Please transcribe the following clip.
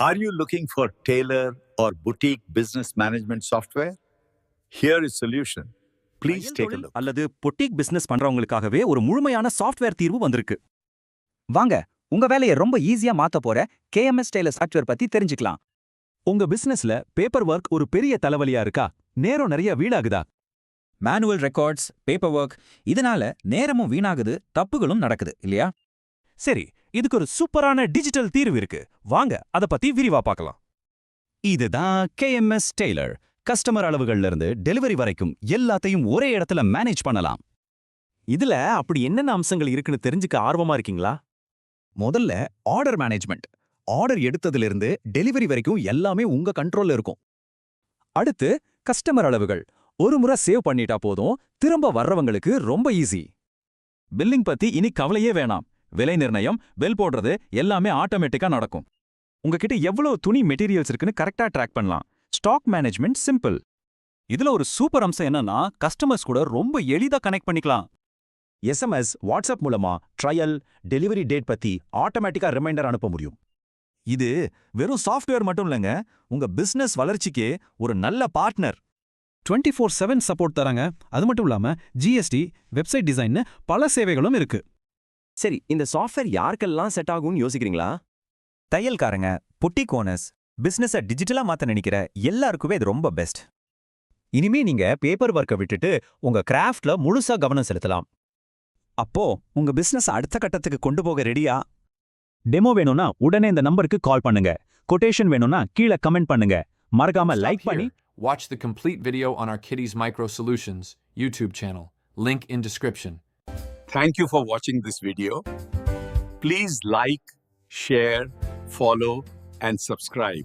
Are you looking for tailor or boutique business management software? Here is solution. Please take a look. அல்லது boutique business பண்றவங்களுக்காகவே ஒரு முழுமையான software தீர்வு வந்திருக்கு வாங்க உங்க வேலையை ரொம்ப ஈஸியா மாத்த போற கேஎம்எஸ் டெய்லர் சாஃப்ட்வேர் பத்தி தெரிஞ்சுக்கலாம் உங்க பிசினஸ்ல பேப்பர் ஒர்க் ஒரு பெரிய தலைவலியா இருக்கா நேரம் நிறைய வீணாகுதா மேனுவல் ரெக்கார்ட்ஸ் பேப்பர் ஒர்க் இதனால நேரமும் வீணாகுது தப்புகளும் நடக்குது இல்லையா சரி இதுக்கு ஒரு சூப்பரான டிஜிட்டல் தீர்வு இருக்கு. வாங்க அத பத்தி விரிவா பார்க்கலாம். இதுதான் கேஎம்எஸ் டெய்லர் கஸ்டமர் அளவுகள்ல இருந்து டெலிவரி வரைக்கும் எல்லாத்தையும் ஒரே இடத்துல மேனேஜ் பண்ணலாம். இதுல அப்படி என்னென்ன அம்சங்கள் இருக்குன்னு தெரிஞ்சுக்க ஆர்வமா இருக்கீங்களா? முதல்ல ஆர்டர் மேனேஜ்மெண்ட் ஆர்டர் எடுத்ததிலிருந்து டெலிவரி வரைக்கும் எல்லாமே உங்க கண்ட்ரோல்ல இருக்கும். அடுத்து கஸ்டமர் அளவுகள். ஒரு முறை சேவ் பண்ணிட்டா போதும் திரும்ப வர்றவங்களுக்கு ரொம்ப ஈஸி பில்லிங் பத்தி இனி கவலையே வேணாம். விலை நிர்ணயம் பெல் போடுறது எல்லாமே ஆட்டோமேட்டிக்கா நடக்கும். உங்ககிட்ட எவ்வளவு துணி மெட்டீரியல்ஸ் இருக்குன்னு கரெக்டா ட்ராக் பண்ணலாம். ஸ்டாக் மேனேஜ்மெண்ட் சிம்பிள் இதுல ஒரு சூப்பர் அம்சம் என்னன்னா கஸ்டமர்ஸ் கூட ரொம்ப எளிதா கனெக்ட் பண்ணிக்கலாம். எஸ்எம்எஸ் வாட்ஸ்அப் மூலமா ட்ரையல் டெலிவரி டேட் பத்தி ஆட்டோமேட்டிக்கா ரிமைண்டர் அனுப்ப முடியும். இது வெறும் சாஃப்ட்வேர் மட்டும் இல்லைங்க உங்க பிசினஸ் வளர்ச்சிக்கே ஒரு நல்ல partner twenty four seven support தராங்க. அது மட்டும் இல்லாம ஜிஎஸ்டி வெப்சைட் டிசைன்னு பல சேவைகளும் இருக்கு. சரி இந்த சாஃப்ட்வேர் யாருக்கெல்லாம் செட் ஆகும்னு யோசிக்கிறீங்களா தையல்காரங்க பொட்டிக் ஓனர்ஸ் பிசினஸ டிஜிட்டலா மாத்த நினைக்கிற எல்லாருக்குமே இது ரொம்ப பெஸ்ட் இனிமே நீங்க பேப்பர் ஒர்க்கை விட்டுட்டு உங்க கிராஃப்ட்ல முழுசா கவனம் செலுத்தலாம் அப்போ உங்க பிசினஸ் அடுத்த கட்டத்துக்கு கொண்டு போக ரெடியா டெமோ வேணும்னா உடனே இந்த நம்பருக்கு கால் பண்ணுங்க கொட்டேஷன் வேணும்னா கீழே கமெண்ட் பண்ணுங்க மறக்காம லைக் பண்ணி. Watch the complete video on our Kitties Micro Solutions YouTube channel. Link in description. Thank you for watching this video. Please like, share, follow, and subscribe.